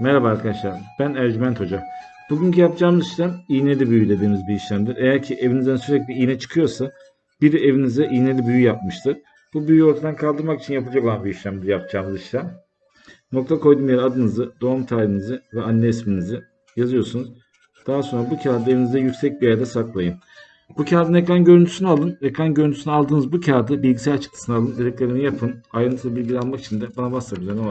Merhaba arkadaşlar, ben Ercüment Hoca. Bugünkü yapacağımız işlem iğneli büyü dediğimiz bir işlemdir. Eğer ki evinizden sürekli iğne çıkıyorsa biri evinize iğneli büyü yapmıştır. Bu büyüyü ortadan kaldırmak için yapılacak olan bir işlemdir yapacağımız işlem. Nokta koyduğum yere adınızı, doğum tarihinizi ve anne isminizi yazıyorsunuz. Daha sonra bu kağıdı evinizde yüksek bir yerde saklayın. Bu kağıdın ekran görüntüsünü alın. Ekran görüntüsünü aldığınız bu kağıdı bilgisayar çıktısına alın. Dediklerimi yapın. Ayrıntılı bilgi almak için de bana WhatsApp üzerinden.